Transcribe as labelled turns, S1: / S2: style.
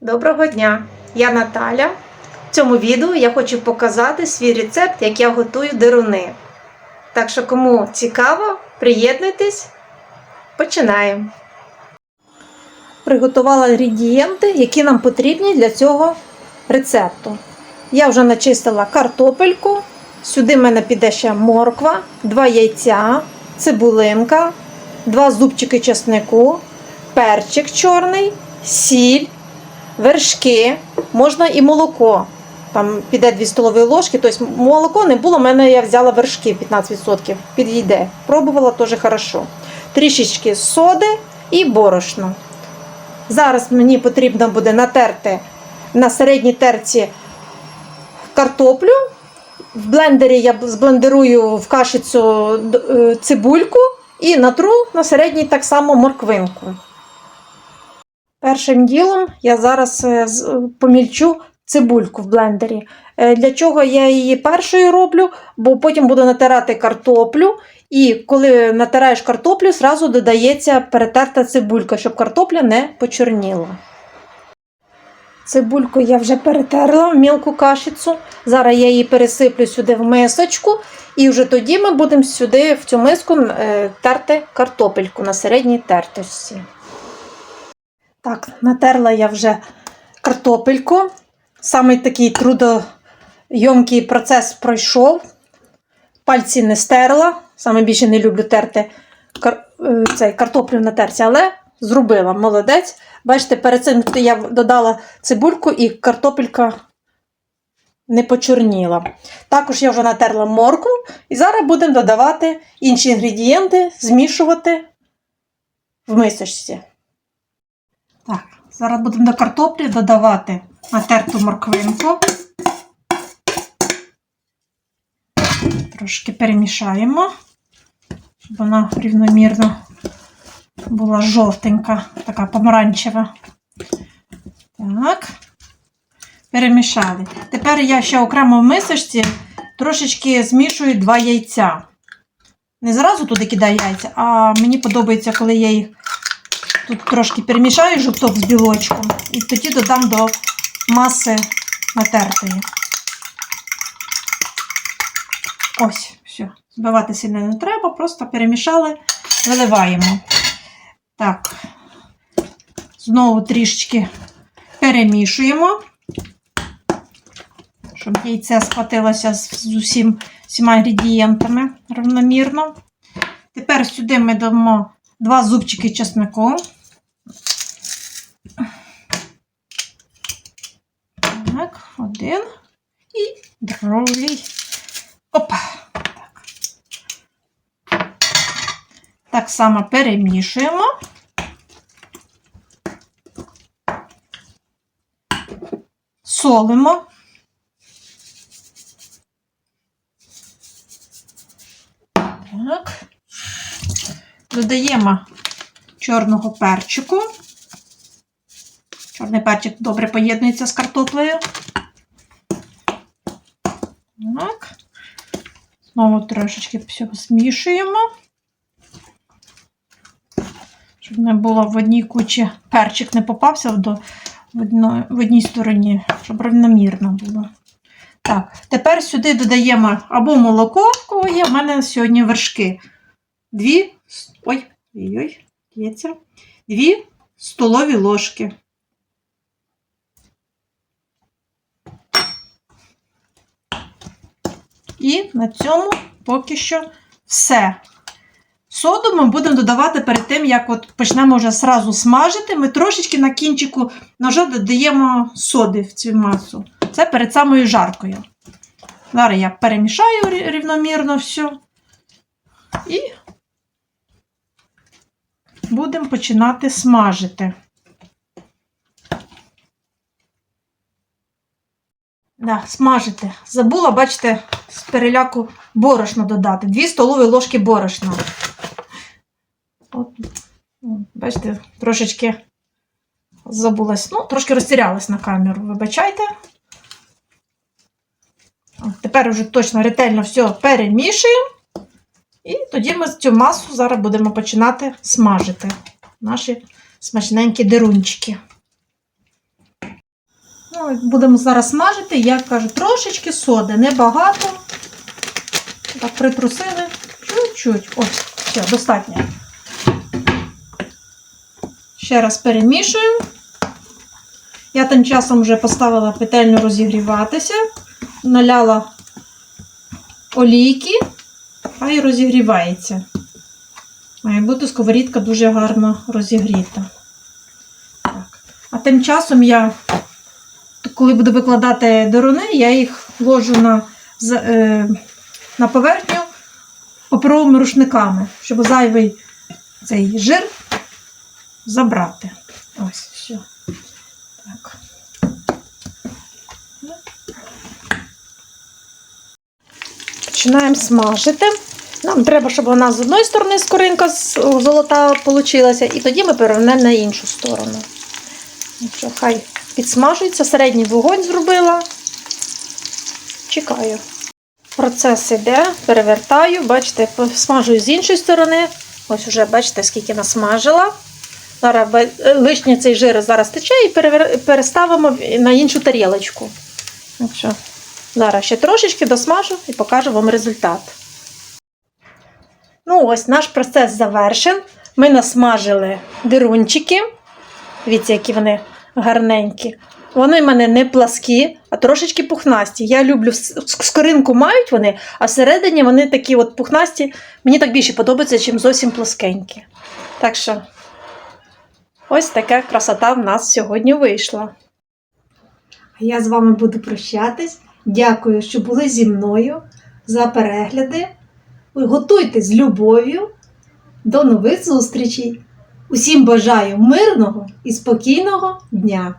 S1: Доброго дня! Я Наталя. В цьому відео я хочу показати свій рецепт, як я готую деруни. Так що, кому цікаво, приєднуйтесь. Починаємо. Приготувала інгредієнти, які нам потрібні для цього рецепту. Я вже начистила картопельку. Сюди в мене піде ще морква, два яйця, цибулинка, два зубчики чеснику, перчик чорний, сіль, вершки, можна і молоко. Там піде 2 столові ложки, тобто молоко не було, в мене я взяла вершки 15%. Підійде. Пробувала теж хорошо. Трішечки соди і борошно. Зараз мені потрібно буде натерти на середній терці картоплю. В блендері я зблендерую в кашицю е, цибульку і натру на середній так само морквинку. Першим ділом я зараз е, помільчу цибульку в блендері. Е, Для чого я її першою роблю, бо потім буду натирати картоплю. І коли натираєш картоплю, зразу додається перетерта цибулька, щоб картопля не почорніла. Цибульку я вже перетерла в мілку кашицю. Зараз я її пересиплю сюди в мисочку, і вже тоді ми будемо сюди в цю миску е, терти картопельку на середній тертості. Так, натерла я вже картопельку. Саме такий трудойомкий процес пройшов. Пальці не стерла. Саме більше не люблю терти кар... е, цей, картоплю на терці, але зробила молодець. Бачите, перед цим я додала цибульку і картопелька не почорніла. Також я вже натерла моркву, і зараз будемо додавати інші інгредієнти, змішувати в мисочці. Так, зараз будемо до картоплі додавати натерту морквинку. Трошки перемішаємо, щоб вона рівномірно була жовтенька, така помаранчева. Так, перемішали. Тепер я ще окремо в мисочці трошечки змішую два яйця. Не зразу туди кидаю яйця, а мені подобається, коли я їх тут трошки перемішаю жовток з білочком, і тоді додам до маси натертої. Ось, все. Збивати сильно не треба, просто перемішали, виливаємо. Так, знову трішечки перемішуємо, щоб яйце схватилося з, усім, всіма інгредієнтами равномірно. Тепер сюди ми дамо два зубчики чеснику. Так, один і другий. Опа. Так. Так само перемішуємо. Солимо. Так. Додаємо чорного перчику. Чорний перчик добре поєднується з картоплею. Так. Знову трошечки все змішуємо. Щоб не було в одній кучі перчик не попався до, в, одно, в одній стороні, щоб рівномірно було. Так, тепер сюди додаємо або молоко, кого є, в мене сьогодні вершки. Дві, ой, ой, ой, дві столові ложки. І на цьому поки що все. Соду ми будемо додавати перед тим, як от почнемо вже сразу смажити. Ми трошечки на кінчику ножа додаємо соди в цю масу. Це перед самою жаркою. Зараз я перемішаю рівномірно все. І будемо починати смажити. Да, смажити. Забула, бачите, з переляку борошно додати. Дві столові ложки борошна. От, бачите, трошечки забулась. Ну, трошки розтірялась на камеру, вибачайте. Тепер вже точно ретельно все перемішуємо. І тоді ми цю масу зараз будемо починати смажити наші смачненькі дерунчики. Ну, будемо зараз смажити, я кажу, трошечки соди, небагато. Так притрусили. Чуть-чуть. Ось, все, достатньо. Ще раз перемішуємо. Я тим часом вже поставила петельню розігріватися, наляла олійки, хай розігрівається. Має бути сковорідка дуже гарно розігріта. Так. А тим часом я, коли буду викладати деруни, я їх ложу на, е, на поверхню паперовими рушниками, щоб зайвий цей жир забрати. Ось, все. Так. Починаємо смажити. Нам треба, щоб вона з одної сторони скоринка золота получилася, і тоді ми перевернемо на іншу сторону. Ну що, хай підсмажується, середній вогонь зробила. Чекаю. Процес іде, перевертаю, бачите, смажую з іншої сторони. Ось вже бачите, скільки насмажила. Зараз е, лишній цей жир зараз тече і переставимо на іншу тарілочку. Так зараз ще трошечки досмажу і покажу вам результат. Ну, ось наш процес завершен. Ми насмажили дирунчики. Дивіться, які вони гарненькі. Вони в мене не пласкі, а трошечки пухнасті. Я люблю скоринку мають вони, а всередині вони такі от пухнасті. Мені так більше подобається, ніж зовсім плоскенькі. Так що, ось така красота в нас сьогодні вийшла. Я з вами буду прощатись. Дякую, що були зі мною за перегляди. Ви готуйте з любов'ю. До нових зустрічей! Усім бажаю мирного і спокійного дня!